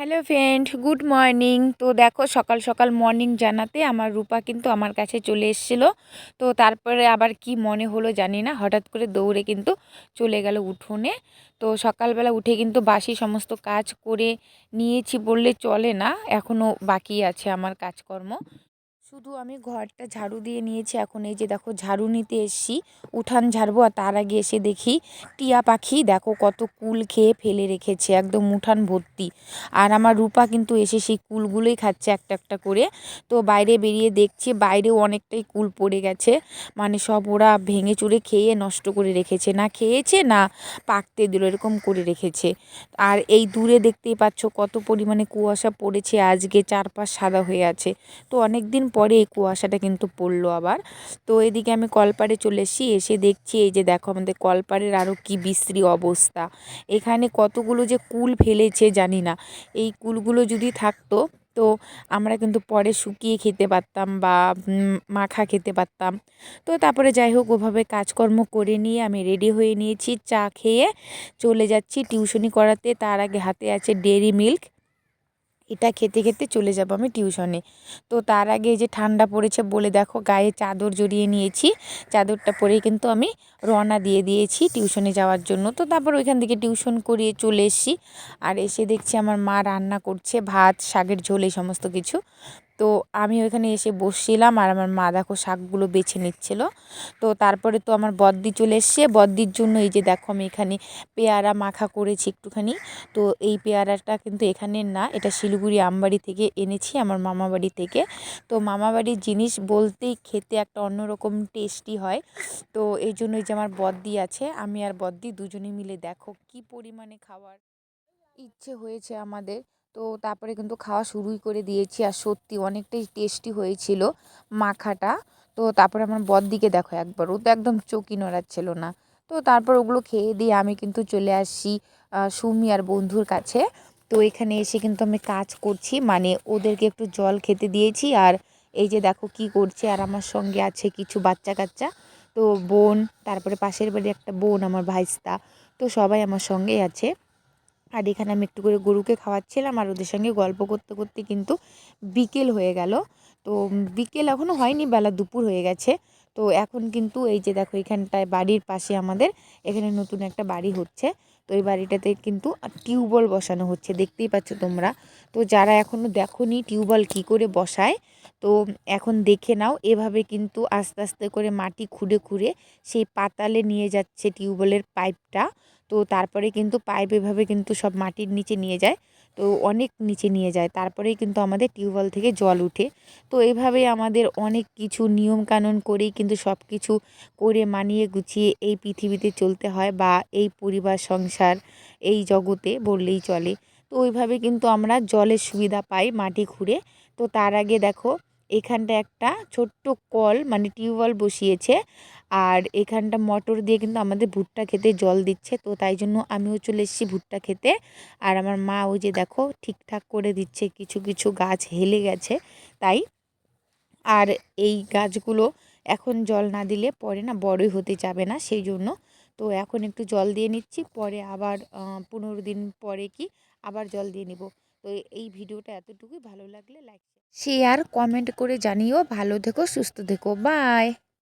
Hello friend, good morning. তো দেখো, সকাল সকাল মর্নিং জানাতে আমার রূপা কিন্তু আমার কাছে চলে এসেছিল। তো তারপরে আবার কি মনে হলো জানি না, হঠাৎ করে দৌড়ে কিন্তু চলে গেল উঠোনে। তো সকালবেলা উঠে কিন্তু বাসি সমস্ত কাজ করে নিয়েছি বললে চলে না এখনও বাকি আছে আমার কাজকর্ম। শুধু আমি ঘরটা ঝাড়ু দিয়ে নিয়েছি, এখন এই যে দেখো ঝাড়ু নিতে এসছি, উঠান ঝাড়বো আর তার আগে এসে দেখি টিয়া পাখি, দেখো কত কুল খেয়ে ফেলে রেখেছে, একদম উঠান ভর্তি। আর আমার রূপা কিন্তু এসে সেই কুলগুলোই খাচ্ছে একটা একটা করে। তো বাইরে বেরিয়ে দেখছি, বাইরেও অনেকটাই কুল পড়ে গেছে মানে সব ওরা ভেঙে চুরে খেয়ে নষ্ট করে রেখেছে, না খেয়েছে না পাকতে দিল, এরকম করে রেখেছে। আর এই দূরে দেখতেই পাচ্ছ কত পরিমাণে কুয়াশা পড়েছে, আজকে চারপাশ সাদা হয়ে আছে। তো অনেক দিন পরে এই কুয়াশাটা কিন্তু পড়ল আবার। তো এদিকে আমি কলপাড়ে চলে এসেছি, এসে দেখছি এই যে দেখো আমাদের কলপাড়ের আরও কি বিশ্রী অবস্থা। এখানে কতগুলো যে কুল ফেলেছে জানি না। এই কুলগুলো যদি থাকতো তো আমরা কিন্তু পরে শুকিয়ে খেতে পারতাম বা মাখা খেতে পারতাম। তো তারপরে যাই হোক, ওভাবে কাজকর্ম করে নিয়ে আমি রেডি হয়ে নিয়েছি, চা খেয়ে চলে যাচ্ছি টিউশনি করাতে। তার আগে হাতে আছে ডেরি মিল্ক। এটা খেতে খেতে চলে যাব আমি টিউশনে। তো তার আগে যে ঠান্ডা পড়েছে বলে দেখো গায়ে চাদর জড়িয়ে নিয়েছি। চাদরটা পরে কিন্তু আমি রওনা দিয়ে দিয়েছি টিউশনে যাওয়ার জন্য। তো তারপর ওইখান থেকে টিউশন করিয়ে চলে এসেছি। আর এসে দেখছি আমার মা রান্না করছে, ভাত, শাকের ঝোল এই সমস্ত কিছু। তো আমি ওইখানে এসে বসছিলাম আর আমার মা দেখো শাকগুলো বেছে নিচ্ছিল। তো তারপরে তো আমার বদ্দি চলে এসছে। বদ্দির জন্য এই যে দেখো আমি এখানে পেয়ারা মাখা করেছি একটুখানি। তো এই পেয়ারাটা কিন্তু এখানের না, এটা শিলিগুড়ি আমবাড়ি থেকে এনেছি আমার মামা বাড়ি থেকে। তো মামা বাড়ির জিনিস বলতেই খেতে একটা অন্যরকম টেস্টি হয়। তো এই জন্যই যে আমার বদ্দি আছে, আমি আর বদ্দি দুজনে মিলে দেখো কি পরিমাণে খাওয়ার ইচ্ছে হয়েছে আমাদের। তো তারপরে কিন্তু খাওয়া শুরুই করে দিয়েছি। আর সত্যি অনেকটাই টেস্টি হয়েছিল মাখাটা। তো তারপরে আমার বদ্দিকে দেখো একবার, ও তো একদম চকি নড়াচ্ছিল না। তো তারপর ওগুলো খেয়ে দিয়ে আমি কিন্তু চলে আসছি সুমি আর বন্ধুর কাছে। তো এখানে এসে কিন্তু আমি কাজ করছি মানে ওদেরকে একটু জল খেতে দিয়েছি। আর এই যে দেখো কি করছে, আর আমার সঙ্গে আছে কিছু বাচ্চা কাচ্চা। তো বোন, তারপরে পাশের বাড়ি একটা বোন, আমার ভাইস্তা। তো সবাই আমার সঙ্গেই আছে। আর এখানে আমি একটু করে গরুকে খাওয়াচ্ছিলাম আর ওদের সঙ্গে গল্প করতে করতে কিন্তু বিকেল হয়ে গেল। তো বিকেল এখনও হয়নি, বেলা দুপুর হয়ে গেছে। তো এখন কিন্তু এই যে দেখো এখানটায় বাড়ির পাশে আমাদের এখানে নতুন একটা বাড়ি হচ্ছে। তো এই বাড়িটাতে কিন্তু টিউবওয়েল বসানো হচ্ছে, দেখতেই পাচ্ছ তোমরা। তো যারা এখনও দেখোনি টিউবওয়েল কী করে বসায়, তো এখন দেখে নাও। এভাবে কিন্তু আস্তে আস্তে করে মাটি খুঁড়ে খুঁড়ে সেই পাতালে নিয়ে যাচ্ছে টিউবওয়েলের পাইপটা। তো তারপরে কিন্তু পাইপ এভাবে কিন্তু সব মাটির নিচে নিয়ে যায়। তো অনেক নিচে নিয়ে যায়। তারপরেই কিন্তু আমাদের টিউবওয়েল থেকে জল উঠে। তো এভাবে আমাদের অনেক কিছু নিয়মকানুন করেই কিন্তু সব কিছু করে মানিয়ে গুছিয়ে এই পৃথিবীতে চলতে হয় বা এই পরিবার, সংসার, এই জগতে বললেই চলে। তো ওইভাবে কিন্তু আমরা জলের সুবিধা পাই মাটি খুঁড়ে। তো তার আগে দেখো এখানটা একটা ছোট্ট কল মানে টিউবওয়েল বসিয়েছে। আর এখানটা মোটর দিয়ে কিন্তু আমাদের ভুট্টা খেতে জল দিচ্ছে। তো তাই জন্য আমিও চলে এসেছি ভুট্টা খেতে। আর আমার মা ওই যে দেখো, ঠিকঠাক করে দিচ্ছে, কিছু কিছু গাছ হেলে গেছে তাই। আর এই গাছগুলো এখন জল না দিলে পরে না বড়ই হতে যাবে না সেই জন্য তো এখন একটু জল দিয়ে নিচ্ছি, পরে আবার পনেরো দিন পরে কি আবার জল দিয়ে নিব। তো এই ভিডিওটা এতটুকুই। ভালো লাগলে লাইক শেয়ার কমেন্ট করে জানিও। ভালো থেকো, সুস্থ থেকো। বাই